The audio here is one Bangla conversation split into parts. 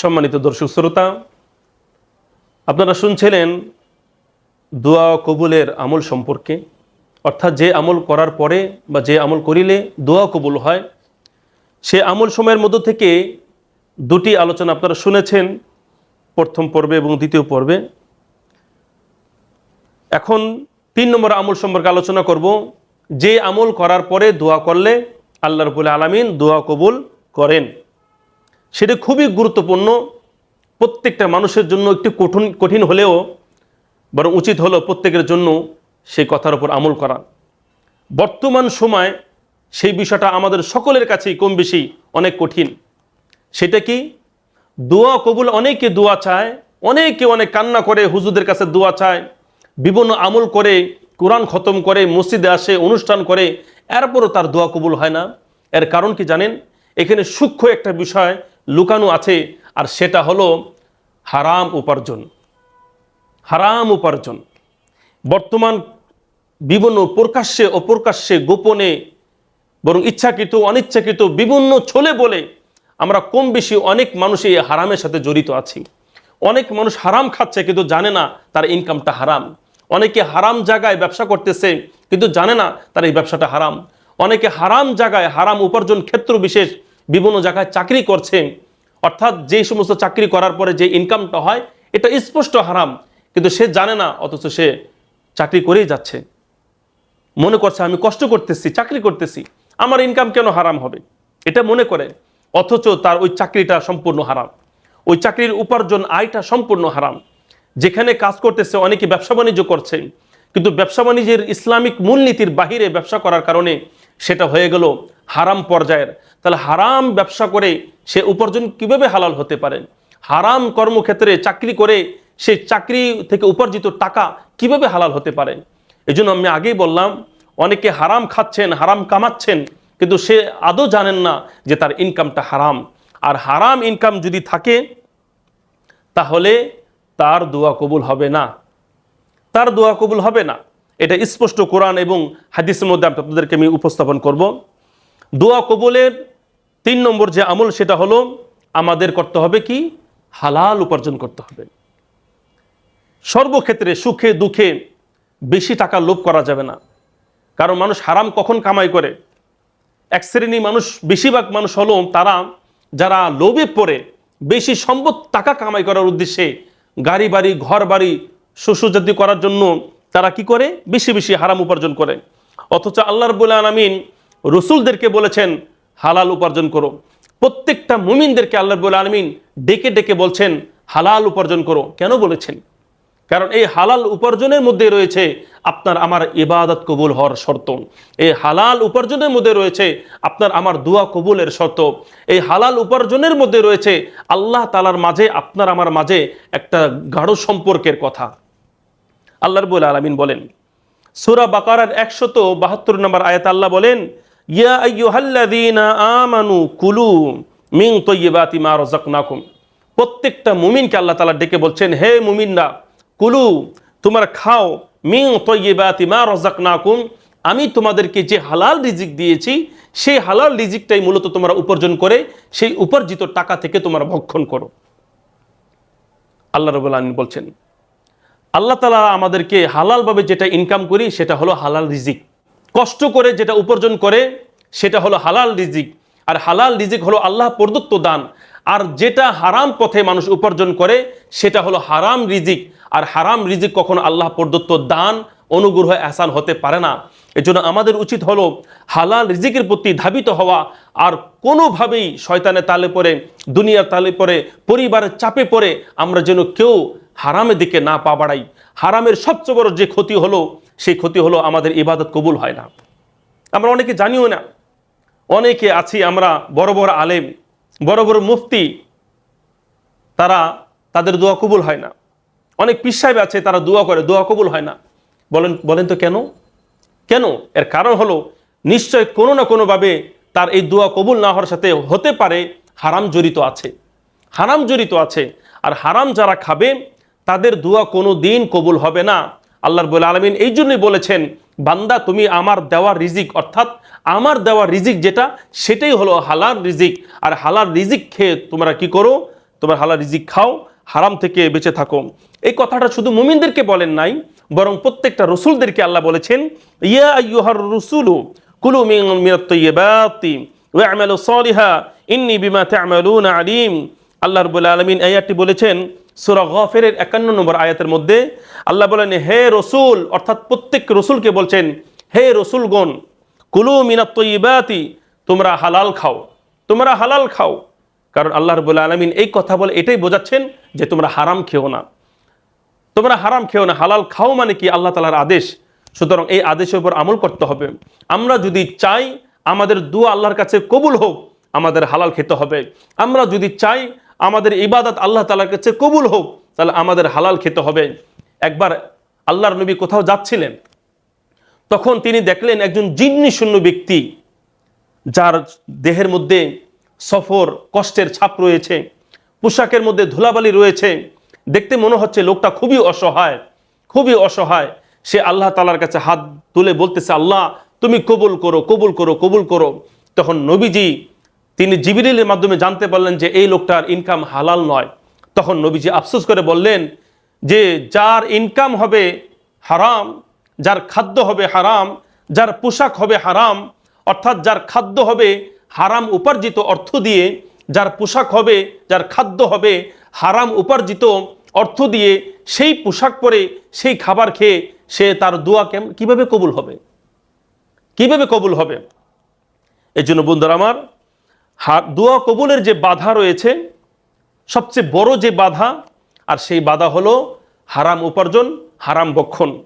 সম্মানিত দর্শক শ্রোতা, আপনারা শুনছিলেন দোয়া কবুলের আমল সম্পর্কে। অর্থাৎ যে আমল করার পরে বা যে আমল করিলে দোয়া কবুল হয়, সে আমল সময়ের মধ্য থেকে দুটি আলোচনা আপনারা শুনেছেন, প্রথম পর্বে এবং দ্বিতীয় পর্বে। এখন তিন নম্বর আমল সম্পর্কে আলোচনা করব। যে আমল করার পরে দোয়া করলে আল্লাহ রবুল আলমিন দোয়া কবুল করেন। সেটা খুবই গুরুত্বপূর্ণ। প্রত্যেকটা মানুষের জন্য একটু কঠিন কঠিন হলেও বরং উচিত হলো প্রত্যেকের জন্য সেই কথার উপর আমল করা। বর্তমান সময় সেই বিষয়টা আমাদের সকলের কাছেই কম বেশি অনেক কঠিন। সেটা কি? দোয়া কবুল অনেকে দোয়া চায়, অনেকে অনেক কান্না করে হুজুদের কাছে দোয়া চায়, বিভিন্ন আমল করে, কোরআন খতম করে, মসজিদে আসে, অনুষ্ঠান করে, এরপরও তার দোয়া কবুল হয় না। এর কারণ কি জানেন? এখানে সূক্ষ্ম একটা বিষয় লুকানো আছে, আর সেটা হলো হারাম উপার্জন। হারাম উপার্জন। বর্তমান বিভিন্ন প্রকাশ্যে, অপ্রকাশ্যে, গোপনে, বরং ইচ্ছাকৃত, অনিচ্ছাকৃত বিভিন্ন ছলে বলে আমরা কম বেশি অনেক মানুষ এই হারামের সাথে জড়িত আছি। অনেক মানুষ হারাম খাচ্ছে কিন্তু জানে না তার ইনকামটা হারাম। অনেকে হারাম জায়গায় ব্যবসা করতেছে কিন্তু জানে না তার এই ব্যবসাটা হারাম। অনেকে হারাম জায়গায় হারাম উপার্জন ক্ষেত্র বিশেষ বিভিন্ন জায়গায় চাকরি করছে। অর্থাৎ যেই সমস্ত চাকরি করার পরে যে ইনকামটা হয়, এটা স্পষ্ট হারাম। কিন্তু সে জানে না, অথচ সে চাকরি করেই যাচ্ছে। মনে করছে, আমি কষ্ট করতেছি, চাকরি করতেছি। আমার ইনকাম কেন হারাম হবে? এটা মনে করে। অথচ তার ওই চাকরিটা সম্পূর্ণ হারাম। ওই চাকরির উপার্জন আয়টা সম্পূর্ণ হারাম। যেখানে কাজ করতেছে, অনেকে ব্যবসা বাণিজ্য করছে। কিন্তু ব্যবসা বাণিজ্যের ইসলামিক মূলনীতির বাহিরে ব্যবসা করার কারণে সেটা হয়ে গেল হারাম পর্যায়ের। তাহলে হারাম ব্যবসা করে সে উপার্জন কীভাবে হালাল হতে পারে? হারাম কর্মক্ষেত্রে চাকরি করে সেই চাকরি থেকে উপার্জিত টাকা কীভাবে হালাল হতে পারে? এই জন্য আমি আগেই বললাম, অনেকে হারাম খাচ্ছেন, হারাম কামাচ্ছেন, কিন্তু সে আদৌ জানেন না যে তার ইনকামটা হারাম। আর হারাম ইনকাম যদি থাকে, তাহলে তার দোয়া কবুল হবে না। তার দোয়া কবুল হবে না। এটা স্পষ্ট কোরআন এবং হাদিসের মধ্যে আপনাদেরকে আমি উপস্থাপন করব। দোয়া কবুলের তিন নম্বর যে আমল সেটা হলো আমাদের করতে হবে কি? হালাল উপার্জন করতে হবে। সর্বক্ষেত্রে সুখে দুঃখে বেশি টাকা লোভ করা যাবে না। কারণ মানুষ হারাম কখন কামাই করে? এক শ্রেণি মানুষ, বেশিরভাগ মানুষ হলো তারা যারা লোভে পড়ে বেশি সম্পদ টাকা কামাই করার উদ্দেশ্যে গাড়ি, বাড়ি, ঘর, বাড়ি শস্যজাতি করার জন্য তারা কি করে? বেশি বেশি হারাম উপার্জন করে। অথচ আল্লাহ রবুল্লা আলমিন রসুলদেরকে বলেছেন, হালাল উপার্জন করো। প্রত্যেকটা মুমিনদেরকে আল্লাহ রবুল্লা আলমিন ডেকে ডেকে বলছেন, হালাল উপার্জন করো। কেন বলেছেন? কারণ এই হালাল উপার্জনের মধ্যে রয়েছে আপনার আমার ইবাদত কবুল হওয়ার শর্ত। এই হালাল উপার্জনের মধ্যে রয়েছে আপনার আমার দোয়া কবুলের শর্ত। এই হালাল উপার্জনের মধ্যে রয়েছে আল্লাহ তালার মাঝে, আপনার আমার মাঝে একটা গাঢ় সম্পর্কের কথা। আল্লাহ রবুল আলমিন বলেন, সুরা বাকারার একশত বাহাত্তর নম্বর আয়াত আল্লাহ বলেন ইয়া আমানু মিন প্রত্যেকটা মুমিনকে আল্লাহ তাআলা ডেকে বলছেন, হে মুমিনরা, কুলু, তোমরা খাও। মিং তৈবাতি মা রজাকনাকুম আমি তোমাদেরকে যে হালাল রিজিক দিয়েছি, সেই হালাল রিজিকটাই মূলত তোমরা উপার্জন করে, সেই উপার্জিত টাকা থেকে তোমরা ভক্ষণ করো। আল্লাহ রবুল আলমিন বলছেন, আল্লাহ তালা আমাদেরকে হালালভাবে যেটা ইনকাম করি, সেটা হলো হালাল রিজিক। কষ্ট করে যেটা উপার্জন করে, সেটা হলো হালাল রিজিক। আর হালাল রিজিক হলো আল্লাহ প্রদত্ত দান। আর যেটা হারাম পথে মানুষ উপার্জন করে, সেটা হলো হারাম রিজিক। আর হারাম রিজিক কখনো আল্লাহ প্রদত্ত দান, অনুগ্রহ, এহসান হতে পারে না। এজন্য আমাদের উচিত হলো হালাল রিজিকের প্রতি ধাবিত হওয়া। আর কোনোভাবেই শয়তানের তালে পড়ে, দুনিয়ার তালে পড়ে, পরিবারের চাপে পড়ে আমরা যেন কেউ হারামের দিকে না পা বাড়াই। হারামের সবচেয়ে বড় যে ক্ষতি হলো সেই ক্ষতি হলো আমাদের ইবাদত কবুল হয় না। আমরা অনেকে জানিও না। অনেকে আছি আমরা বড় বড় আলেম, বড় বড় মুফতি, তারা তাদের দোয়া কবুল হয় না। অনেক পীর সাহেব আছে, তারা দোয়া করে, দোয়া কবুল হয় না। বলেন বলেন তো কেন? কেন? এর কারণ হলো নিশ্চয় কোনো না কোনোভাবে তার এই দোয়া কবুল না হওয়ার সাথে হতে পারে হারাম জড়িত আছে। হারাম জড়িত আছে। আর হারাম যারা খাবে, তাদের দোয়া কোনো দিন কবুল হবে না। আল্লাহর বলে আলমিন এই জন্যই বলেছেন, বান্দা, তুমি আমার দেওয়া রিজিক, অর্থাৎ আমার দেওয়া রিজিক যেটা, সেটাই হলো হালাল রিজিক। আর হালাল রিজিক খেয়ে তোমরা কি করো? তোমার হালাল রিজিক খাও, হারাম থেকে বেঁচে থাকো। এই কথাটা শুধু মুমিনদেরকে বলেন নাই, বরং প্রত্যেকটা রসুলদেরকে আল্লাহ বলেছেন, ইয়া আইয়ুহার রসুলু কুলু মিন, মিনাত ইন্নী বিমা আলিম। আল্লাহ রাব্বুল আলামিন আয়াতটি বলেছেন সূরা গাফিরের 51 নম্বর আয়াতের মধ্যে আল্লাহ বলেন, হে রসুল, অর্থাৎ প্রত্যেক রসুলকে বলছেন, হে রসুলগণ, কুলু মিনাত তাইয়্যিবাতি তোমরা হালাল খাও, তোমরা হালাল খাও। কারণ আল্লাহ রবুল্লা আলমিন এই কথা বলে এটাই বোঝাচ্ছেন যে তোমরা হারাম খেও না। তোমরা হারাম খেও না, হালাল খাও মানে কি আল্লাহ তালার আদেশ? সুতরাং এই আদেশের উপর আমল করতে হবে। আমরা যদি চাই আমাদের দু আল্লাহর কাছে কবুল হোক, আমাদের হালাল খেতে হবে। আমরা যদি চাই আমাদের ইবাদত আল্লাহ তালার কাছে কবুল হোক, তাহলে আমাদের হালাল খেতে হবে। একবার আল্লাহর নবী কোথাও যাচ্ছিলেন, তখন তিনি দেখলেন একজন জিন্নি শূন্য ব্যক্তি, যার দেহের মধ্যে সফর, কষ্টের ছাপ রয়েছে, পোশাকের মধ্যে ধুলাবালি রয়েছে। দেখতে মনে হচ্ছে লোকটা খুবই অসহায় খুবই অসহায়। সে আল্লাহ তালার কাছে হাত তুলে বলতেছে, আল্লাহ, তুমি কবুল করো কবুল করো কবুল করো। তখন নবীজি তিনি জিবিরিলের মাধ্যমে জানতে পারলেন যে এই লোকটার ইনকাম হালাল নয়। তখন নবীজি আফসোস করে বললেন যে যার ইনকাম হবে হারাম, যার খাদ্য হবে হারাম, যার পোশাক হবে হারাম, অর্থাৎ যার খাদ্য হবে হারাম উপার্জিত অর্থ দিয়ে, যার পোশাক হবে, যার খাদ্য হবে হারাম উপার্জিত অর্থ দিয়ে সেই পোশাক পরে সেই খাবার খেয়ে সে তার দোয়া কীভাবে কবুল হবে? কীভাবে কবুল হবে? এই জন্য বন্ধুরা আমার হা- দোয়া কবুলের যে বাধা রয়েছে, সবচেয়ে বড় যে বাধা, আর সেই বাধা হলো হারাম উপার্জন, হারাম বক্ষণ।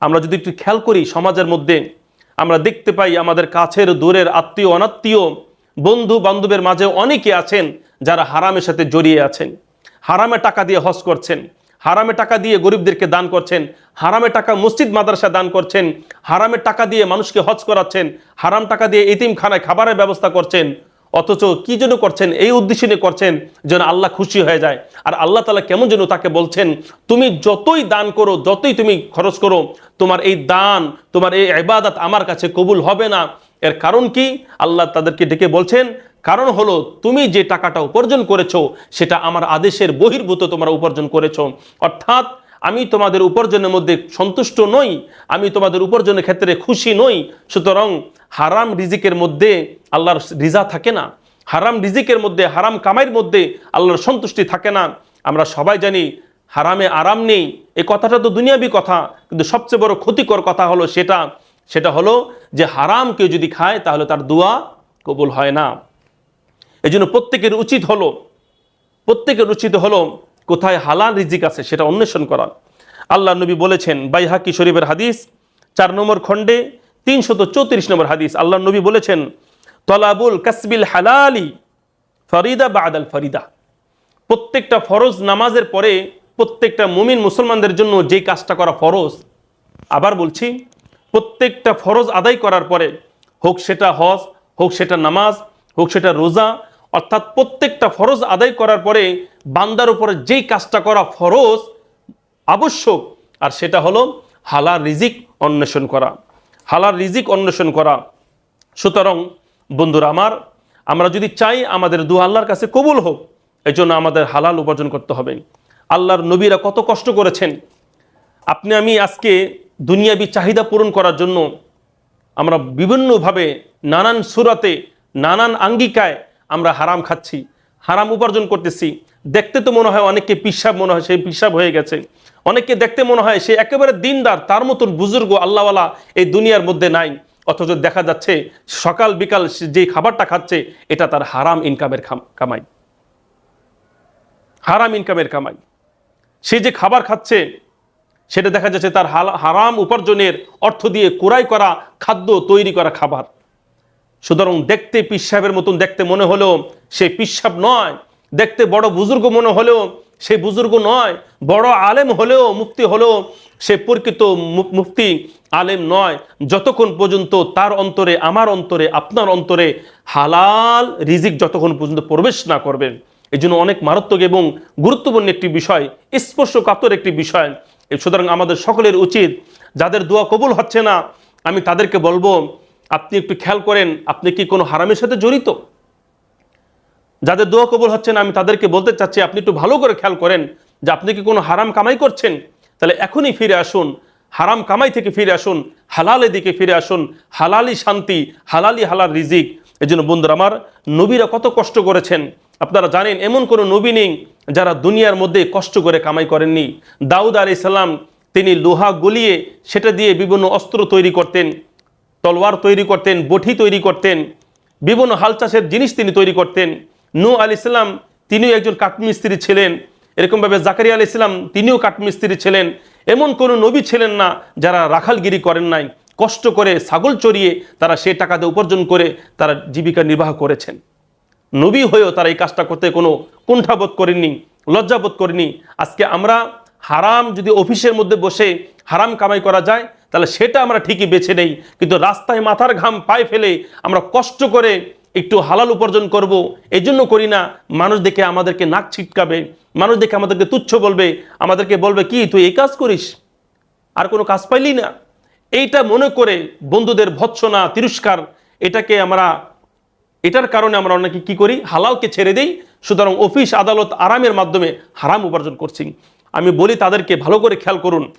আমরা যদি একটু খেয়াল করি সমাজের মধ্যে, আমরা দেখতে পাই আমাদের কাছের দূরের আত্মীয়, অনাত্মীয় বন্ধু বান্ধবের মাঝে অনেকে আছেন যারা হারামের সাথে জড়িয়ে আছেন। হারামে টাকা দিয়ে হজ করছেন, হারামে টাকা দিয়ে গরিবদেরকে দান করছেন, হারামে টাকা মসজিদ, মাদ্রাসা দান করছেন, হারামে টাকা দিয়ে মানুষকে হজ করাচ্ছেন, হারাম টাকা দিয়ে এতিমখানায় খাবারের ব্যবস্থা করছেন অথচ কি জন্য করছেন, এই উদ্দেশ্য নিয়ে করছেন যেন আল্লাহ খুশি হয়ে যায়। আর আল্লাহ তালা কেমন যেন তাকে বলছেন, তুমি যতই দান করো, যতই তুমি খরচ করো, তোমার এই দান, তোমার এই ইবাদত আমার কাছে কবুল হবে না। এর কারণ কি? আল্লাহ তাদেরকে ডেকে বলছেন, কারণ হলো তুমি যে টাকাটা উপার্জন করেছ, সেটা আমার আদেশের বহির্ভূত তোমরা উপার্জন করেছ। অর্থাৎ আমি তোমাদের উপার্জনের মধ্যে সন্তুষ্ট নই, আমি তোমাদের উপার্জনের ক্ষেত্রে খুশি নই, সুতরাং হারাম রিজিকের মধ্যে আল্লাহর রিজা থাকে না। হারাম রিজিকের মধ্যে, হারাম কামাইয়ের মধ্যে আল্লাহর সন্তুষ্টি থাকে না। আমরা সবাই জানি হারামে আরাম নেই। এই কথাটা তো দুনিয়াবি কথা, কিন্তু সবচেয়ে বড় ক্ষতিকর কথা হলো সেটা। সেটা হলো যে হারাম কেউ যদি খায়, তাহলে তার দোয়া কবুল হয় না। এই জন্য প্রত্যেকের উচিত হলো, প্রত্যেকের উচিত হলো কোথায় হালাল রিজিক আছে সেটা অন্বেষণ করা। আল্লাহ নবী বলেছেন, বাইহাকি শরীফের হাদিস, চার নম্বর খণ্ডে তিনশত চৌত্রিশ নম্বর হাদিস। আল্লাহ নবী বলেছেন, তলাবুল কাসবিল হালালি ফরিদা বা আদাল ফরিদা। প্রত্যেকটা ফরজ নামাজের পরে প্রত্যেকটা মুমিন মুসলমানদের জন্য যেই কাজটা করা ফরজ, আবার বলছি, প্রত্যেকটা ফরজ আদায় করার পরে হোক সেটা হজ, হোক সেটা নামাজ, হোক সেটা রোজা, অর্থাৎ প্রত্যেকটা ফরজ আদায় করার পরে বান্দার উপরে যেই কাজটা করা ফরজ, আবশ্যক, আর সেটা হলো হালাল রিজিক অন্বেষণ করা। হালাল রিজিক অন্বেষণ করা। সুতরাং, বন্ধুরা আমার, আমরা যদি চাই আমাদের দু আল্লাহর কাছে কবুল হোক এই জন্য আমাদের হালাল উপার্জন করতে হবে। আল্লাহর নবীরা কত কষ্ট করেছেন। আপনি, আমি আজকে দুনিয়াবি চাহিদা পূরণ করার জন্য আমরা বিভিন্নভাবে নানান সুরাতে, নানান আঙ্গিকায় আমরা হারাম খাচ্ছি। হারাম উপার্জন করতেছি। দেখতে তো মনে হয় অনেককে পিসাব মনে হয় সেই পিসাব হয়ে গেছে। অনেককে দেখতে মনে হয় সে একেবারে দিনদার, তার মতন বুজুর্গ, আল্লাহওয়ালা এই দুনিয়ার মধ্যে নাই। অথচ দেখা যাচ্ছে সকাল বিকাল যে খাবারটা খাচ্ছে, এটা তার হারাম ইনকামের কামাই। হারাম ইনকামের কামাই। সে যে খাবার খাচ্ছে, সেটা দেখা যাচ্ছে তার হারাম উপার্জনের অর্থ দিয়ে কুড়াই করা খাদ্য তৈরি করা খাবার। সুতরাং দেখতে পিসাবের মতন, দেখতে মনে হলেও সে পিসাব নয়। দেখতে বড় বুজুর্গ মনে হলেও, সে বুজুর্গ নয়। বড় আলেম হলেও মুক্তি হলেও, সে প্রকৃত মু- মুফতি, আলেম নয়। যতক্ষণ পর্যন্ত তার অন্তরে, আমার অন্তরে, আপনার অন্তরে হালাল রিজিক যতক্ষণ পর্যন্ত প্রবেশ না করবেন এই জন্য অনেক মারাত্মক এবং গুরুত্বপূর্ণ একটি বিষয়, স্পর্শকাতর একটি বিষয়। সুতরাং আমাদের সকলের উচিত, যাদের দোয়া কবুল হচ্ছে না, আমি তাদেরকে বলব, আপনি একটু খেয়াল করেন, আপনি কি কোনো হারামের সাথে জড়িত? যাদের দোয়া কবুল হচ্ছে না, আমি তাদেরকে বলতে চাচ্ছি, আপনি একটু ভালো করে খেয়াল করেন যে আপনি কি কোনো হারাম কামাই করছেন? তাহলে এখনই ফিরে আসুন, হারাম কামাই থেকে ফিরে আসুন হালালের দিকে ফিরে আসুন, হালালি শান্তি, হালালি হালাল রিজিক। এই জন্য বন্ধুরা আমার নবীরা কত কষ্ট করেছেন। আপনারা জানেন, এমন কোনো নবী নেই যারা দুনিয়ার মধ্যে কষ্ট করে কামাই করেননি। দাউদ আলি সাল্লাম তিনি লোহা গলিয়ে সেটা দিয়ে বিভিন্ন অস্ত্র তৈরি করতেন, তলোয়ার তৈরি করতেন বঠি তৈরি করতেন, বিভিন্ন হাল চাষের জিনিস তিনি তৈরি করতেন। নু আলি ইসলাম তিনিও একজন কাঠমিস্ত্রি ছিলেন। এরকমভাবে জাকারিয়া আলি ইসলাম তিনিও কাঠমিস্ত্রি ছিলেন। এমন কোনো নবী ছিলেন না যারা রাখালগিরি করেন নাই। কষ্ট করে ছাগল চড়িয়ে তারা সে টাকা দিয়ে উপার্জন করে তারা জীবিকা নির্বাহ করেছেন। নবী হয়েও তারা এই কাজটা করতে কোনো কুণ্ঠাবোধ করেননি, লজ্জাবোধ করেনি আজকে আমরা হারাম যদি অফিসের মধ্যে বসে হারাম কামাই করা যায়, তাহলে সেটা আমরা ঠিকই বেছে নেই। কিন্তু রাস্তায় মাথার ঘাম পায়ে ফেলে আমরা কষ্ট করে একটু হালাল উপার্জন করব এই জন্য করি না। মানুষ দেখে আমাদেরকে নাক ছিটকাবে, মানুষ দেখে আমাদেরকে তুচ্ছ বলবে, আমাদেরকে বলবে, কি, তুই এই কাজ করিস? আর কোনো কাজ পাইলি না? এইটা মনে করে বন্ধুদের ভৎসনা, তিরস্কার, এটাকে আমরা, এটার কারণে আমরা অনেকে কি করি? হালালকে ছেড়ে দেই। সুতরাং অফিস, আদালত, আরামের মাধ্যমে হারাম উপার্জন করছি। আমি বলি, তাদেরকে ভালো করে খেয়াল করুন।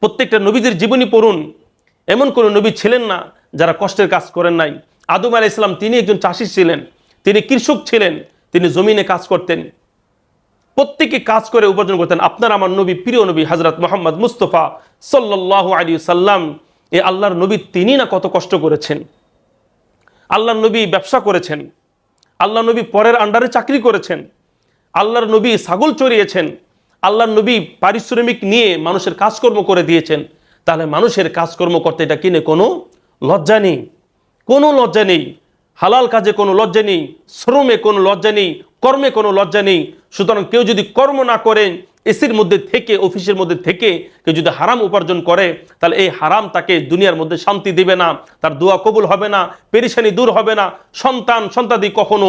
প্রত্যেকটা নবীদের জীবনী পড়ুন। এমন কোনো নবী ছিলেন না যারা কষ্টের কাজ করেন নাই। আদম আলাহ ইসলাম তিনি একজন চাষি ছিলেন, তিনি কৃষক ছিলেন, তিনি জমিনে কাজ করতেন, প্রত্যেকে কাজ করে উপার্জন করতেন। আপনার আমার নবী, প্রিয় নবী হজরত মোহাম্মদ মুস্তফা সাল্লাহ আলী সাল্লাম এ আল্লাহর নবী তিনি না কত কষ্ট করেছেন? আল্লাহর নবী ব্যবসা করেছেন আল্লাহ নবী পরের আন্ডারে চাকরি করেছেন, আল্লাহর নবী ছাগল চড়িয়েছেন, আল্লাহর নবী পারিশ্রমিক নিয়ে মানুষের কাজকর্ম করে দিয়েছেন, তাহলে মানুষের কাজকর্ম করতে এটা কিনে কোনো লজ্জা নেই। কোনো লজ্জা নেই। হালাল কাজে কোনো লজ্জা নেই, শ্রমে কোনো লজ্জা নেই, কর্মে কোনো লজ্জা নেই। সুতরাং কেউ যদি কর্ম না করেন এসির মধ্যে থেকে, অফিসের মধ্যে থেকে কেউ যদি হারাম উপার্জন করে, তাহলে এই হারাম তাকে দুনিয়ার মধ্যে শান্তি দেবে না, তার দোয়া কবুল হবে না, পেরেশানি দূর হবে না, সন্তান, সন্তাদি কখনো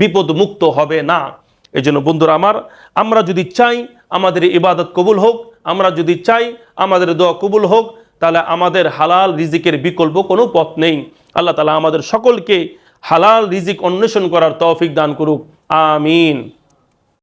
বিপদ মুক্ত হবে না। এই জন্য বন্ধুরা আমার, আমরা যদি চাই আমাদের ইবাদত কবুল হোক, আমরা যদি চাই আমাদের দোয়া কবুল হোক তাহলে আমাদের হালাল রিজিকের বিকল্প কোনো পথ নেই। আল্লাহ তালা আমাদের সকলকে হালাল রিজিক অন্বেষণ করার তৌফিক দান করুক। আমিন।